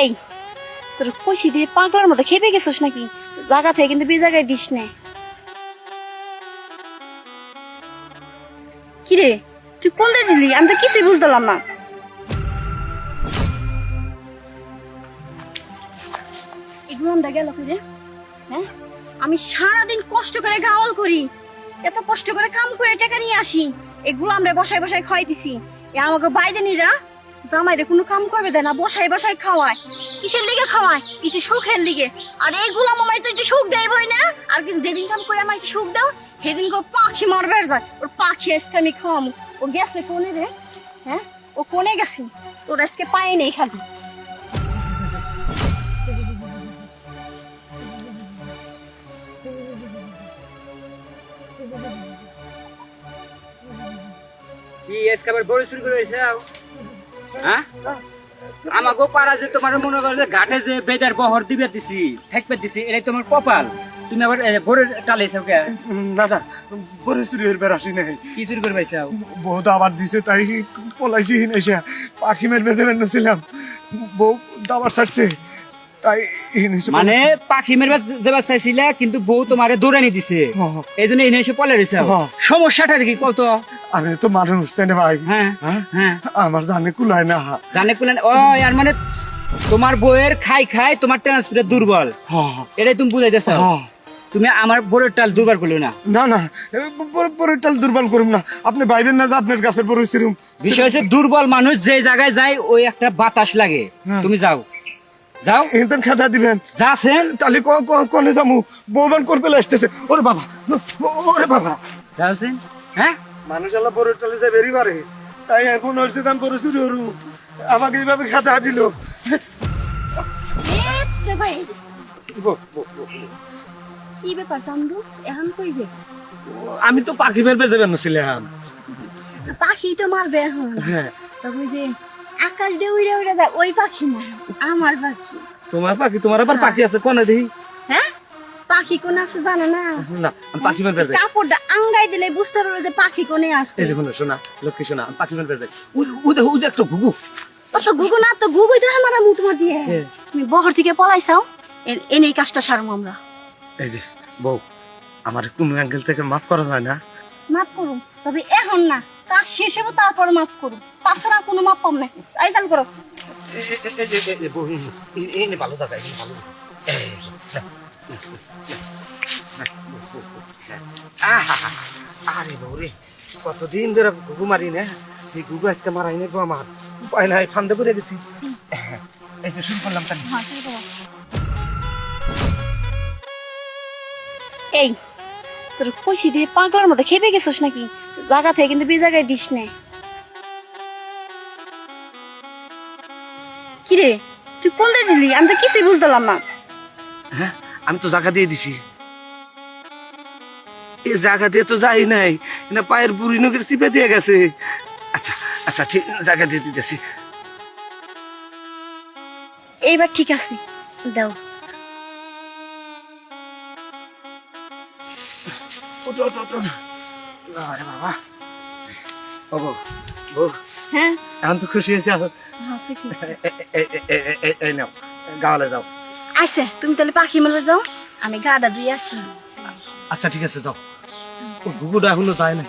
এই, তোর কষি দিয়ে পাগলার মতো খেপে গেছিস নাকি? জায়গা থেকে কিন্তু জায়গায় দিস কিরে তুই দিলি? আমি তো কিছুই না। গেল ফিরে হ্যাঁ? আমি সারাদিন কষ্ট করে গাওয়াল করি, এত কষ্ট করে কাম করে টাকা নিয়ে আসি, এগুলো আমরা বসায় বসায় খাওয়াই দিছি এ আমাকে বাইদেনিরা জামাইরে কোনো কাম করবে দেয় না বসায় বসায় খাওয়ায়। কিসের লিগে খাওয়ায়? একটু সুখের লিগে। আর এইগুলো আমার তো একটু সুখ দেয় বই না আর কিছু যেদিন কাম করে আমার সুখ দাও, সেদিন গো পাখি মারবে যায়। ওর পাখি আজকে আমি খাওয়ামু। ও গেছে কোনে রে? হ্যাঁ? ও কোনে গেছি? তোর আজকে পায়ে নেই খালি। কি, আজকে আবার বড় শুরু করে হ্যাঁ? আমাকেও পারা যে তোমার মনে করো যে ঘাটে যে বেদার বহর দিবে দিছি থাকবে দিছি এটাই তোমার কপাল। তুমি আবার টালে এসে না না চুরি হইবার আসি নাই। কি চুরি করে পাইছাও বউ দাবার দিছে তাই পলাইছি পাখি মের বেঁচে বেঁধেছিলাম বউ দাবার ছাড়ছে তাই মানে পাখি মেরবা দেবার চাইছিলে কিন্তু বউ তোমারে দৌড়ানি দিছে। এই জন্য এসে পলে রয়েছে। সমস্যাটা দেখি কত? আমি তো মানুষ তাই না ভাই। হ্যাঁ হ্যাঁ? হ্যাঁ। আমার জানে কুলায় না। জানে কুলেন ও আর মানে তোমার বউয়ের খাই খাই তোমার ট্রান্সফার দুর্বল। এটাই তুমি বুঝাইতেছ? হ। তুমি আমার বউয়ের টাল দুর্বল করল না? না না। পরে টাল দুর্বল করুম না। আপনি ভাইবেন না যে আপনার গাছের পরে সিরুম বিষয় হচ্ছে দুর্বল মানুষ যে জায়গায় যায় ওই একটা বাতাস লাগে। তুমি যাও। যাও। এখান খেতা দিবেন। যাচ্ছেন তাহলে ক- ক- কনে যামু? বৌবান করবে আসতেছে। ওরে বাবা। ওরে বাবা। যাচ্ছেন হ্যাঁ? মানুষ আল্লাহ পরে টালে যায় বেরি পারে তাই এখন হচ্ছে দাম পরে চুরি হরু। আমাকে এইভাবে খাতা দিল। কি ব্যাপার এখন কই যে? আমি তো পাখি বের বেজে বেরোছিলাম পাখি তো মারবে এখন। হ্যাঁ। তবে যে আকাশ দিয়ে উড়ে উড়ে যায় ওই পাখি না আমার পাখি। তোমার পাখি তোমার আবার পাখি আছে কোনে দেখি? হ্যাঁ? পাখি কোন আছে জানে না? না পাখি বের বেজে কাপড়টা আঙ্গাই দিলে বুঝতে পারবে যে পাখি কোনে আছে। এই যে শোনো শোনা লক্ষ্মী শোনা পাখি বের বেজে উদে উদে একটা ঘুঘু। ও তো গুগু না তো গুগুই তো আমার মুখ তোমার দিয়ে। তুমি বহর থেকে পলাইছাও এনে এই কাজটা সারবো আমরা। এই যে বউ আমার কোন অ্যাঙ্গেল থেকে মাফ করা যায় না। মাফ করুন তবে এখন না কাজ শেষ হবে তারপর মাফ করুন তাছাড়া কোনো মাপ পাম না এই করো। এই যে- যে- যে যে- ভালো জায়গা ভালো। আরে বউ রে কতদিন ধরে ঘুঘু মারি না এই ঘুঘু আজকে মারাই নেব আমার। উপায় নাই ফান্দে পড়ে গেছি। এই যে শুরু করলাম তাহলে। হ্যাঁ এই তোর কষি দিয়ে পাগলার মতো খেপে গেছিস নাকি? জায়গা থেকে কিন্তু বে জায়গায় দিস নে। কিরে তুই কোন দিলি? আমি তো কিছুই বুঝলাম না। হ্যাঁ? আমি তো জায়গা দিয়ে দিছি এই জায়গা দিয়ে তো যাই নাই না পায়ের বুড়ি নগের চিপে দিয়ে গেছে আচ্ছা আচ্ছা ঠিক জায়গা দিয়ে দিতেছি এইবার ঠিক আছে দাও হ্যাঁ এখন তো খুশি হয়েছে। হ্যাঁ। এ- এ- এ- এ- এ- এ- গাওয়ালে যাও আচ্ছা তুমি তাহলে পাখি মেলে যাও, আমি গাদা ধুয়ে আসি। আচ্ছা ঠিক আছে, যাও। ও গুগুটা এখনও যায় না